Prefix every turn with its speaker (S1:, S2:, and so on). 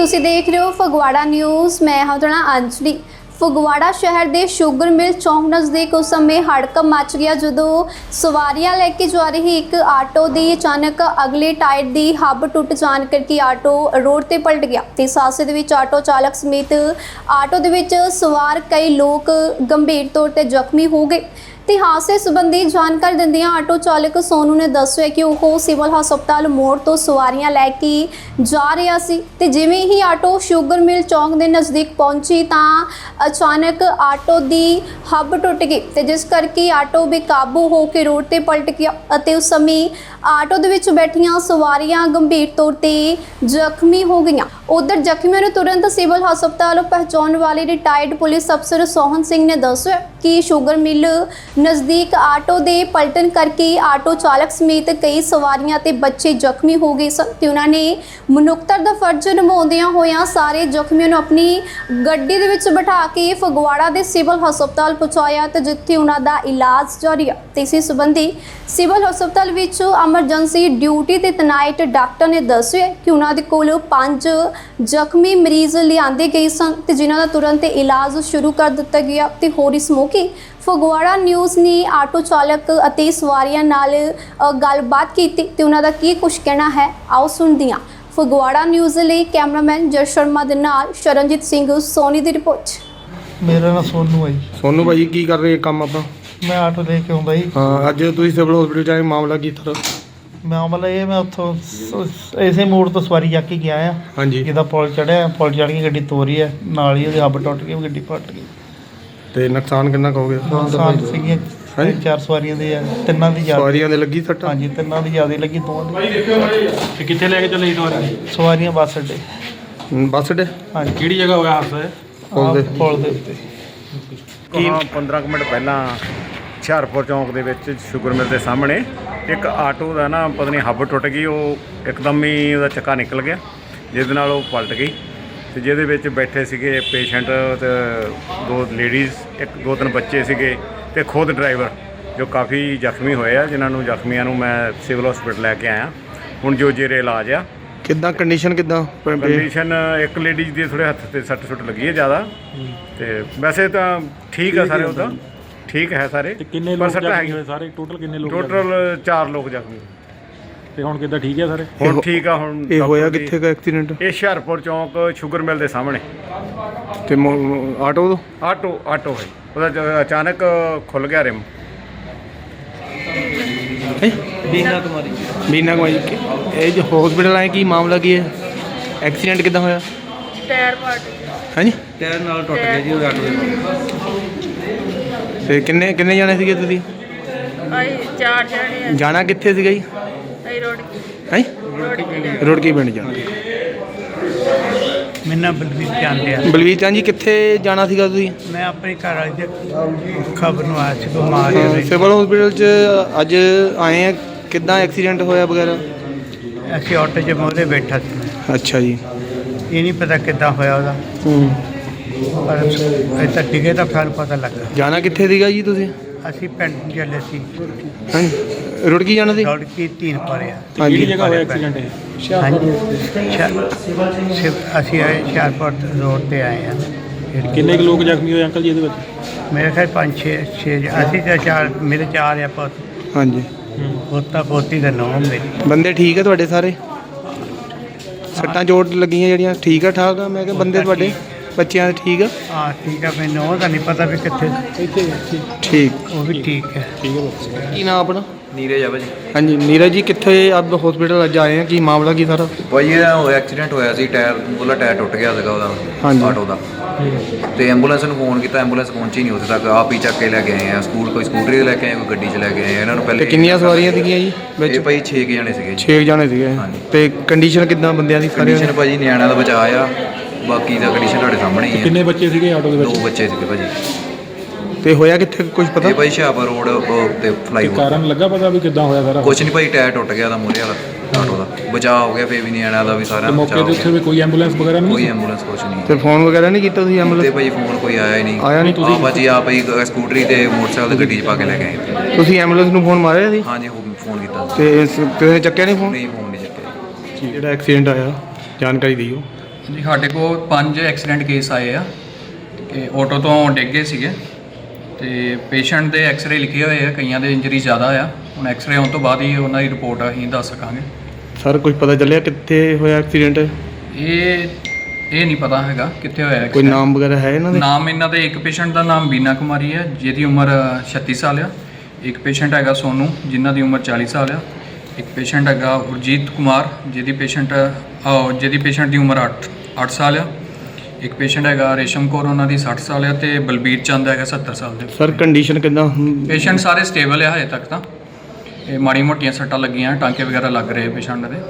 S1: ਤੁਸੀਂ ਦੇਖ ਰਹੇ ਹੋ ਫਗਵਾੜਾ ਨਿਊਜ਼। ਮੈਂ ਹਾਂ ਤੁਹਾਡਾ ਅੰਜਲੀ। ਫਗਵਾੜਾ ਸ਼ਹਿਰ ਦੇ ਸ਼ੂਗਰ ਮਿਲ ਚੌਂਕ ਨਜ਼ਦੀਕ ਉਸ ਸਮੇਂ ਹੜਕੰਪ ਮਚ ਗਿਆ ਜਦੋਂ ਸਵਾਰੀਆਂ ਲੈ ਕੇ ਜਾ ਰਹੀ ਇੱਕ ਆਟੋ ਦੀ ਅਚਾਨਕ ਅਗਲੇ ਟਾਇਰ ਦੀ ਹੱਬ ਟੁੱਟ ਜਾਣ ਕਰਕੇ ਆਟੋ ਰੋਡ ਤੇ ਪਲਟ ਗਿਆ ਤੇ ਇਸ ਹਾਦਸੇ ਦੇ ਵਿੱਚ ਆਟੋ ਚਾਲਕ ਸਮੇਤ ਆਟੋ ਦੇ ਵਿੱਚ ਸਵਾਰ ਕਈ ਲੋਕ ਗੰਭੀਰ ਤੌਰ ਤੇ ਜ਼ਖਮੀ ਹੋ ਗਏ। ਤੇ ਹਾਦਸੇ ਸੰਬੰਧੀ ਜਾਣਕਾਰੀ ਦਿੰਦਿਆਂ ਆਟੋ ਚਾਲਕ ਸੋਨੂ ਨੇ ਦੱਸਿਆ ਕਿ ਉਹ ਸਿਵਲ ਹਸਪਤਾਲ ਮੋੜ ਤੋਂ ਸਵਾਰੀਆਂ ਲੈ ਕੇ ਜਾ ਰਿਹਾ ਸੀ ਤੇ ਜਿਵੇਂ ਹੀ ਆਟੋ ਸ਼ੂਗਰ ਮਿਲ ਚੌਂਕ ਦੇ ਨਜ਼ਦੀਕ ਪਹੁੰਚੀ ਤਾਂ ਅਚਾਨਕ ਆਟੋ ਦੀ ਹੱਬ ਟੁੱਟ ਗਈ ਤੇ ਜਿਸ ਕਰਕੇ ਆਟੋ ਬੇਕਾਬੂ ਹੋ ਕੇ ਰੋਡ ਤੇ ਪਲਟ ਗਿਆ ਅਤੇ ਉਸ ਸਮੇਂ ਆਟੋ ਦੇ ਵਿੱਚ ਬੈਠੀਆਂ ਸਵਾਰੀਆਂ ਗੰਭੀਰ ਤੌਰ ਤੇ ਜ਼ਖਮੀ ਹੋ ਗਈਆਂ। ਉਧਰ ਜ਼ਖਮੀਆਂ ਨੂੰ ਤੁਰੰਤ ਸਿਵਲ ਹਸਪਤਾਲ ਪਹੁੰਚਾਉਣ ਵਾਲੇ ਰਿਟਾਇਰਡ ਪੁਲਿਸ ਅਫਸਰ ਸੋਹਨ ਸਿੰਘ ਨੇ ਦੱਸਿਆ ਕਿ ਸ਼ੂਗਰ ਮਿਲ ਨਜ਼ਦੀਕ ਆਟੋ ਦੇ ਪਲਟਣ ਕਰਕੇ ਆਟੋ ਚਾਲਕ ਸਮੇਤ ਕਈ ਸਵਾਰੀਆਂ ਤੇ ਬੱਚੇ ਜ਼ਖਮੀ ਹੋ ਗਏ ਸਨ ਤੇ ਉਹਨਾਂ ਨੇ ਮਨੁੱਖਤਾ ਦਾ ਫਰਜ਼ ਨਿਭਾਉਂਦਿਆਂ ਹੋਇਆਂ ਸਾਰੇ ਜ਼ਖਮੀਆਂ ਨੂੰ ਆਪਣੀ ਗੱਡੀ ਦੇ ਵਿੱਚ ਬਿਠਾ ਕੇ ਫਗਵਾੜਾ ਦੇ ਸਿਵਲ ਹਸਪਤਾਲ ਪਹੁੰਚਾਇਆ ਤੇ ਜਿੱਥੇ ਉਹਨਾਂ ਦਾ ਇਲਾਜ ਜਾਰੀ ਹੈ ਤੇ ਇਸੇ ਸੰਬੰਧੀ ਸਿਵਲ ਹਸਪਤਾਲ ਵਿੱਚ ਐਮਰਜੈਂਸੀ ਡਿਊਟੀ ਤੇ ਤਨਾਇਟ ਡਾਕਟਰ ਨੇ ਦੱਸਿਆ ਕਿ ਉਹਨਾਂ ਦੇ ਕੋਲ ਪੰਜ ਜ਼ਖਮੀ ਮਰੀਜ਼ ਲਿਆਂਦੇ ਗਏ ਸਨ ਤੇ ਜਿਨ੍ਹਾਂ ਦਾ ਤੁਰੰਤ ਇਲਾਜ ਸ਼ੁਰੂ ਕਰ ਦਿੱਤਾ ਗਿਆ ਤੇ ਹੋਰ ਇਸ ਮੌਕੇ ਫਗਵਾੜਾ ਨਿਊਜ਼ ਨੇ ਆਟੋ ਚਾਲਕ ਅਤੇ ਸਵਾਰੀਆਂ ਨਾਲ ਗੱਲਬਾਤ ਕੀਤੀ ਤੇ ਉਹਨਾਂ ਦਾ ਕੀ ਕੁਝ ਕਹਿਣਾ ਹੈ? ਆਓ ਸੁਣਦੇ ਹਾਂ। ਫਗਵਾੜਾ ਨਿਊਜ਼ ਲਈ ਕੈਮਰਾਮੈਨ ਜਸ ਸ਼ਰਮਾ ਦੇ ਨਾਲ ਸ਼ਰਨਜੀਤ ਸਿੰਘ ਸੋਨੀ ਦੀ ਰਿਪੋਰਟ।
S2: ਮੇਰਾ ਨਾਮ ਸੋਨੂ ਹੈ ਜੀ।
S3: ਸੋਨੂੰ ਭਾਈ ਕੀ ਕਰ ਰਹੇ ਕੰਮ ਆਪਾਂ
S2: ਮੈਂ ਆਟੋ ਲੈ ਕੇ ਆਉਂਦਾ ਜੀ।
S3: ਹਾਂ ਅੱਜ ਤੁਸੀਂ ਸਿਵਲ ਹਸਪੀਟਲ ਚ ਆਏ ਮਾਮਲਾ ਕੀ ਥਰ
S2: ਮਾਮਲਾ ਇਹ ਮੈਂ ਉੱਥੋਂ ਸ- ਇਸੇ ਮੋੜ ਤੋਂ ਸਵਾਰੀ ਚੱਕ ਕੇ ਗਿਆ ਆ।
S3: ਹਾਂਜੀ।
S2: ਜਿਹਦਾ ਪੁਲ ਚੜਿਆ ਪੁਲ ਚੜ ਕੇ ਗੱਡੀ ਤੋਰੀ ਹੈ ਨਾਲ ਹੀ ਉਹਦੇ ਹੱਬ ਟੁੱਟ ਗਈ ਗੱਡੀ ਪਲਟ ਗਈ।
S3: ਤੇ ਨੁਕਸਾਨ ਕਿੰਨਾ ਕਹੋਗੇ
S2: ਨੁਕਸਾਨ ਸੀਗੀਆਂ
S3: ਹਾਂਜੀ।
S2: ਚਾਰ ਸਵਾਰੀਆਂ ਦੇ ਆ ਤਿੰਨਾਂ ਦੀ ਜ਼ਿਆਦਾ।
S3: ਸਵਾਰੀਆਂ ਦੇ ਲੱਗੀ ਸੱਟ?
S2: ਹਾਂਜੀ ਤਿੰਨਾਂ ਦੀ ਜ਼ਿਆਦਾ ਲੱਗੀ ਦੋਵਾਂ ਦੀ।
S4: ਤੇ ਕਿੱਥੇ ਲੈ ਕੇ ਚੱਲੇ ਸਵਾਰੀ?
S2: ਸਵਾਰੀਆਂ ਬੱਸ ਅੱਡੇ।
S3: ਬੱਸ ਡੇ
S2: ਹਾਂਜੀ।
S4: ਕਿਹੜੀ ਜਗ੍ਹਾ ਹੋਇਆ ਹਾਦਸਾ ਇਹ?
S3: ਪੁਲ ਦੇ।
S2: ਆਹ ਪੁਲ ਦੇ ਉੱਤੇ।
S5: ਹਾਂ 15 ਕੁ ਮਿੰਟ ਪਹਿਲਾਂ ਹੁਸ਼ਿਆਰਪੁਰ ਚੌਂਕ ਦੇ ਵਿੱਚ ਸ਼ੂਗਰ ਮਿਲ ਦੇ ਸਾਹਮਣੇ ਇੱਕ ਆਟੋ ਦਾ ਨਾ ਪਤਾ ਨਹੀਂ ਹੱਬ ਟੁੱਟ ਗਈ ਉਹ ਇੱਕਦਮ ਹੀ ਉਹਦਾ ਚੱਕਾ ਨਿਕਲ ਗਿਆ ਜਿਹਦੇ ਨਾਲ ਉਹ ਪਲਟ ਗਈ ਤੇ ਜਿਹਦੇ ਵਿੱਚ ਬੈਠੇ ਸੀਗੇ ਪੇਸ਼ੈਂਟ ਤੇ ਦੋ ਲੇਡੀਜ਼ ਇੱਕ ਦੋ ਤਿੰਨ ਬੱਚੇ ਸੀਗੇ ਤੇ ਖੁਦ ਡਰਾਈਵਰ ਜੋ ਕਾਫੀ ਜ਼ਖਮੀ ਹੋਏ ਆ ਜਿਨ੍ਹਾਂ ਨੂੰ ਜ਼ਖਮੀਆਂ ਨੂੰ ਮੈਂ ਸਿਵਲ ਹਸਪੀਟਲ ਲੈ ਕੇ ਆਇਆ। ਹੁਣ ਜੋ ਜੇਰੇ ਇਲਾਜ ਆ।
S3: ਕਿੱਦਾਂ ਕੰਡੀਸ਼ਨ ਕਿੱਦਾਂ?
S5: ਕੰਡੀਸ਼ਨ ਇੱਕ ਲੇਡੀਜ਼ ਦੀ ਥੋੜੇ ਹੱਥ ਤੇ ਸੱਟ ਸੁੱਟ ਲੱਗੀ ਹੈ ਜ਼ਿਆਦਾ। ਤੇ ਵੈਸੇ ਤਾਂ ਠੀਕ ਆ ਸਾਰੇ ਉਹ ਤਾਂ। ਠੀਕ ਹੈ ਸਾਰੇ।
S4: ਤੇ ਕਿੰਨੇ
S5: ਪਰ
S4: ਲੋਕ
S5: ਸੱਟਾਂ
S4: ਜ਼ਖਮੀ ਹੋਏ ਸਾਰੇ? ਟੋਟਲ ਕਿੰਨੇ ਲੋਕ ਜ਼ਖਮੀ?
S5: ਟੋਟਲ 4 ਲੋਕ ਜ਼ਖਮੀ
S4: ਤੇ ਹੁਣ ਕਿੱਦਾਂ ਠੀਕ ਹੈ ਸਾਰੇ?
S5: ਹੁਣ ਠੀਕ ਆ ਹੁਣ
S3: ਇਹ ਹੋਇਆ
S5: ਡਾਕਟਰ ਦੀ-
S3: ਕਿੱਥੇ ਦਾ ਐਕਸੀਡੈਂਟ
S5: ਇਹ ਹੁਸ਼ਿਆਰਪੁਰ ਚੌਂਕ ਸ਼ੂਗਰ ਮਿਲ ਦੇ ਸਾਹਮਣੇ।
S3: ਤੇ ਮੋ- ਆਟੋ ਤੋਂ
S5: ਆਟੋ ਆਟੋ ਹੈ। ਉਹਦਾ ਜ- ਅਚਾਨਕ ਖੁੱਲ ਗਿਆ ਰਿਮ।
S3: ਬੀਨਾ ਕੁਮਾਰੀ ਬੀਨਾ ਕੁਮਾਰੀ। ਕਿ- ਇਹ ਜੋ ਹਸਪੀਟਲ ਆਏ ਕੀ ਮਾਮਲਾ ਕੀ ਹੈ? ਐਕਸੀਡੈਂਟ ਕਿੱਦਾਂ ਹੋਇਆ?
S6: ਟਾਇਰ ਪਾਰਟ
S3: ਹਾਂਜੀ
S6: ਟਾਇਰ ਨਾਲ ਟੁੱਟ ਗਿਆ ਜੀ ਉਹ ਆਟੋ।
S3: ਤੇ ਕਿੰਨੇ ਕਿੰਨੇ ਜਾਣੇ ਸੀਗੇ ਤੁਸੀਂ?
S6: ਆਈ ਚਾਰ ਜਣੇ ਆ।
S3: ਜਾਣਾ ਕਿੱਥੇ ਸੀਗਾ ਜੀ?
S6: ਆਈ ਰੋਡ
S3: ਹੈਂ? ਰੁੜਕੀ ਪਿੰਡ ਜਾਣਾ
S2: ਮੇਰਾ ਨਾਮ ਬਲਵੀਰ ਚਾਂਦਿਆ
S3: ਬਲਵੀਰ ਚੰਦ ਜੀ ਕਿੱਥੇ ਜਾਣਾ ਸੀਗਾ ਤੁਸੀਂ?
S2: ਮੈਂ ਆਪਣੇ ਘਰ ਵਾਲੀ ਦੇ ਖਬਰ ਨੂੰ ਆਇਆ ਸੀ ਬਿਮਾਰ
S3: ਹਾਂ,
S2: ਹੈ
S3: ਸਿਵਲ ਹਸਪੀਟਲ ਚ ਅੱਜ ਆਏ ਆ। ਕਿੱਦਾਂ ਐਕਸੀਡੈਂਟ ਹੋਇਆ ਵਗੈਰਾ?
S2: ਅਸੀਂ ਆਟੋ 'ਚ ਮੋਰੇ ਬੈਠਾ ਸੀ।
S3: ਅੱਛਾ ਜੀ।
S2: ਇਹ ਨਹੀਂ ਪਤਾ ਕਿੱਦਾਂ ਹੋਇਆ ਉਹਦਾ।
S3: ਹੂੰ।
S2: ਪਰ ਇਹ ਤਾਂ ਡਿੱਗੇ ਤਾਂ ਸਾਨੂੰ ਪਤਾ ਲੱਗਾ
S3: ਜਾਣਾ ਕਿੱਥੇ ਸੀਗਾ ਜੀ ਤੁਸੀਂ?
S2: ਅਸੀਂ ਪਿੰਡ ਚੱਲੇ ਸੀ।
S3: ਹਾਂਜੀ। ਰੁੜਕੀ ਜਾਣਾ ਸੀ?
S2: ਦੌੜ ਕੇ ਧੀਰ ਪਾਰਿਆ।
S4: ਕਿਹੜੀ ਜਗ੍ਹਾ ਹੋਇਆ ਐਕਸੀਡੈਂਟ ਇਹ?
S2: ਹਾਂਜੀ। ਸ਼ਿਵ- ਅਸੀਂ ਆਏ ਹੁਸ਼ਿਆਰਪੁਰ ਰੋਡ ਤੇ ਆਏ ਹਾਂ
S4: ਕਿੰਨੇ ਕੁ ਲੋਕ ਜ਼ਖਮੀ ਹੋਏ ਅੰਕਲ ਜੀ ਇਹਦੇ ਵਿੱਚ?
S2: ਮੇਰੇ ਖਿਆਲ ਪੰਜ ਛੇ ਛੇ ਅਸੀਂ ਤਾਂ ਚਾਰ ਮੇਰੇ ਚਾਰ ਆ ਪੁੱਤ।
S3: ਹਾਂਜੀ।
S2: ਪੋਤਾ ਪੋਤੀ ਦਾ ਨਾਮ ਮੇਰੀ
S3: ਬੰਦੇ ਠੀਕ ਆ ਤੁਹਾਡੇ ਸਾਰੇ? ਸੱਟਾਂ ਚੋਟ ਲੱਗੀਆਂ ਜਿਹੜੀਆਂ? ਠੀਕ ਆ ਠਾਕ ਆ? ਮੈਂ ਕਿਹਾ ਬੰਦੇ ਤੁਹਾਡੇ? ਬੱਚਿਆਂ ਦੇ ਠੀਕ ਆ?
S2: ਹਾਂ ਠੀਕ ਆ ਮੈਨੂੰ ਉਹਦਾ ਨਹੀਂ ਪਤਾ ਵੀ ਕਿੱਥੇ।
S3: ਠੀਕ।
S2: ਉਹ ਵੀ ਠੀਕ ਹੈ
S3: ਕੀ ਨਾਮ ਆਪਣਾ?
S7: ਨੀਰਜ ਆ ਭਾਜੀ।
S3: ਹਾਂਜੀ ਨੀਰਜ ਜੀ ਕਿੱਥੇ ਆਪ ਹਸਪੀਟਲ ਅੱਜ ਆਏ ਆ? ਕੀ ਮਾਮਲਾ ਕੀ ਸਾਰਾ?
S7: ਭਾਜੀ ਇਹਦਾ ਉਹ ਐਕਸੀਡੈਂਟ ਹੋਇਆ ਸੀ ਟਾਇਰ ਉਹਦਾ ਟਾਇਰ ਟੁੱਟ ਗਿਆ ਸੀਗਾ
S3: ਹਾਂਜੀ।
S7: ਉਹਦਾ ਆਟੋ ਦਾ ਤੇ ਐਂਬੂਲੈਂਸ ਨੂੰ ਫੋਨ ਕੀਤਾ ਐਂਬੂਲੈਂਸ ਪਹੁੰਚੀ ਨਹੀਂ ਉੱਥੇ ਤੱਕ। ਆਪ ਹੀ ਚੱਕ ਕੇ ਲੈ ਕੇ ਆਏ ਆ ਸਕੂਲ ਕੋਈ ਸਕੂਟਰੀ ਤੇ ਲੈ ਕੇ ਆਏ ਕੋਈ ਗੱਡੀ 'ਚ ਲੈ ਕੇ ਆਏ ਇਹਨਾਂ ਨੂੰ
S3: ਤੇ
S7: ਪਹਿਲੇ
S3: ਕਿੰਨੀਆਂ ਸਵਾਰੀਆਂ ਸੀਗੀਆਂ ਜੀ
S7: ਇਹ
S3: ਵਿੱਚ
S7: ਭਾਈ 6 ਜਣੇ ਸੀਗੇ ਜੀ।
S3: 6 ਜਾਣੇ ਸੀਗੇ। ਤੇ ਕੰਡੀਸ਼ਨ ਕਿੱਦਾਂ ਬੰਦਿਆਂ ਦੀ?
S7: ਕੰਡੀਸ਼ਨ ਭਾਜੀ ਨਿਆਣਿਆਂ ਦਾ ਬਚਾ ਆ। ਬਾਕੀ ਦਾ ਕੰਡੀਸ਼ਨ ਤੁਹਾਡੇ ਸਾਹਮਣੇ ਹੀ
S4: ਕਿੰਨੇ
S7: ਹੈ
S4: ਬੱਚੇ ਸੀਗੇ ਆਟੋ ਦੇ
S7: ਦੋ
S4: ਵਿੱਚ
S7: ਬੱਚੇ ਸੀਗੇ ਭਾਜੀ।
S3: ਤੇ ਹੋਇਆ ਕਿੱਥੇ ਕੁਝ ਪਤਾ?
S7: ਇਹ ਭਾਈ ਸ਼ਾਹਪੁਰ ਰੋਡ ਤੇ
S4: ਤੇ
S7: ਫਲਾਈਓਵਰ
S4: ਕਾਰਨ ਲੱਗਾ ਪਤਾ ਵੀ ਕਿੱਦਾਂ ਹੋਇਆ ਸਾਰਾ?
S7: ਕੁਛ ਨਹੀਂ ਭਾਈ ਟਾਇਰ ਟੁੱਟ ਗਿਆ ਦਾ ਮੂਹਰੇ ਵਾਲਾ ਆਟੋ ਦਾ। ਬਚਾ ਹੋ ਗਿਆ ਫੇਰ ਵੀ ਨਿਆਣਿਆਂ ਦਾ ਵੀ
S4: ਤੇ
S7: ਸਾਰਿਆਂ ਦਾ
S4: ਮੌਕੇ
S7: ਬਚਾਅ
S4: ਤੇ ਉੱਥੇ ਵੀ ਕੋਈ ਐਂਬੂਲੈਂਸ ਵਗੈਰਾ
S7: ਕੋਈ
S4: ਨਹੀਂ
S7: ਐਂਬੂਲੈਂਸ ਕੁਛ ਨਹੀਂ
S3: ਤੇ ਫੋਨ ਵਗੈਰਾ ਨਹੀਂ ਕੀਤਾ ਤੁਸੀਂ
S7: ਤੇ
S3: ਐਂਬੂਲੈਂਸ
S7: ਭਾਈ ਫੋਨ ਕੋਈ ਆਇਆ ਹੀ ਨਹੀਂ
S3: ਆਇਆ ਨਹੀਂ
S4: ਤੁਸੀਂ-
S7: ਆਪ ਜੀ ਆਪ ਹੀ ਸਕੂਟਰੀ ਤੇ ਮੋਟਰਸਾਈਕਲ ਤੇ ਗੱਡੀ 'ਚ ਪਾ ਕੇ ਲੈ ਕੇ ਆਏ।
S3: ਤੁਸੀਂ ਐਂਬੂਲੈਂਸ ਨੂੰ ਫੋਨ ਮਾਰਿਆ ਸੀ?
S7: ਹਾਂਜੀ ਉਹ ਫੋਨ ਕੀਤਾ। ਸੀ।
S3: ਤੇ ਇਸ- ਕਿਸੇ ਨੇ ਚੱਕਿਆ ਨਹੀਂ ਫੋਨ
S7: ਨਹੀਂ ਫੋਨ ਨਹੀਂ ਚੱਕਿਆ।
S3: ਜਿਹੜਾ ਐਕਸੀਡੈਂਟ ਆਇਆ ਜਾਣਕਾਰੀ ਦਿਓ।
S8: ਜੀ ਸਾਡੇ ਕੋਲ ਪੰਜ ਐਕਸੀਡੈਂਟ ਕੇਸ ਆਏ ਆ ਕਿ ਆਟੋ ਤੋਂ ਡਿੱਗ ਗਏ ਸੀਗੇ ਤੇ ਪੇਸ਼ੈਂਟ ਦੇ ਐਕਸ-ਰੇ ਲਿਖੇ ਹੋਏ ਆ ਕਈਆਂ ਦੇ ਇੰਜਰੀ ਜ਼ਿਆਦਾ ਆ। ਹੁਣ ਐਕਸ-ਰੇ ਆਉਣ ਤੋਂ ਬਾਅਦ ਹੀ ਉਹਨਾਂ ਦੀ ਰਿਪੋਰਟ ਅਸੀਂ ਦੱਸ ਸਕਾਂਗੇ।
S3: ਸਰ ਕੁਝ ਪਤਾ ਚੱਲਿਆ ਕਿੱਥੇ ਹੋਇਆ ਐਕਸੀਡੈਂਟ
S8: ਇਹ ਇਹ ਨਹੀਂ ਪਤਾ ਹੈਗਾ ਕਿੱਥੇ ਹੋਇਆ
S3: ਕੋਈ
S8: accident।
S3: ਨਾਮ ਵਗੈਰਾ ਹੈ ਇਹਨਾਂ ਦੇ?
S8: ਨਾਮ ਇਹਨਾਂ ਦੇ ਇੱਕ ਪੇਸ਼ੈਂਟ ਦਾ ਨਾਮ ਬੀਨਾ ਕੁਮਾਰੀ ਹੈ ਜਿਹਦੀ ਉਮਰ ਅ, 36 ਸਾਲ ਆ। ਇੱਕ ਪੇਸ਼ੈਂਟ ਹੈਗਾ ਸੋਨੂ ਜਿਨ੍ਹਾਂ ਦੀ ਉਮਰ 40 ਸਾਲ ਆ। ਇੱਕ ਪੇਸ਼ੈਂਟ ਹੈਗਾ ਉਰਜੀਤ ਕੁਮਾਰ ਜਿਹਦੀ ਪੇਸ਼ੈਂਟ ਜਿਹਦੀ ਪੇਸ਼ੈਂਟ ਦੀ ਉਮਰ 8 8 ਸਾਲ ਆ। ਇੱਕ ਪੇਸ਼ੈਂਟ ਹੈਗਾ ਰੇਸ਼ਮ ਕੌਰ ਉਹਨਾਂ ਦੀ 60 ਸਾਲ ਆ ਤੇ ਬਲਬੀਰ ਚੰਦ ਹੈਗਾ 70 ਸਾਲ ਦੇ।
S3: ਸਰ ਕੰਡੀਸ਼ਨ ਕਿਦਾਂ?
S8: ਪੇਸ਼ੈਂਟ ਸਾਰੇ ਸਟੇਬਲ ਆ ਹਜੇ ਤੱਕ ਤਾਂ। ਇਹ ਮਾੜੀ ਮੋਟੀਆਂ ਸੱਟਾਂ ਲੱਗੀਆਂ ਟਾਂਕੇ ਵਗੈਰਾ ਲੱਗ ਰਹੇ ਪੇਸ਼ੈਂਟ ਦੇ।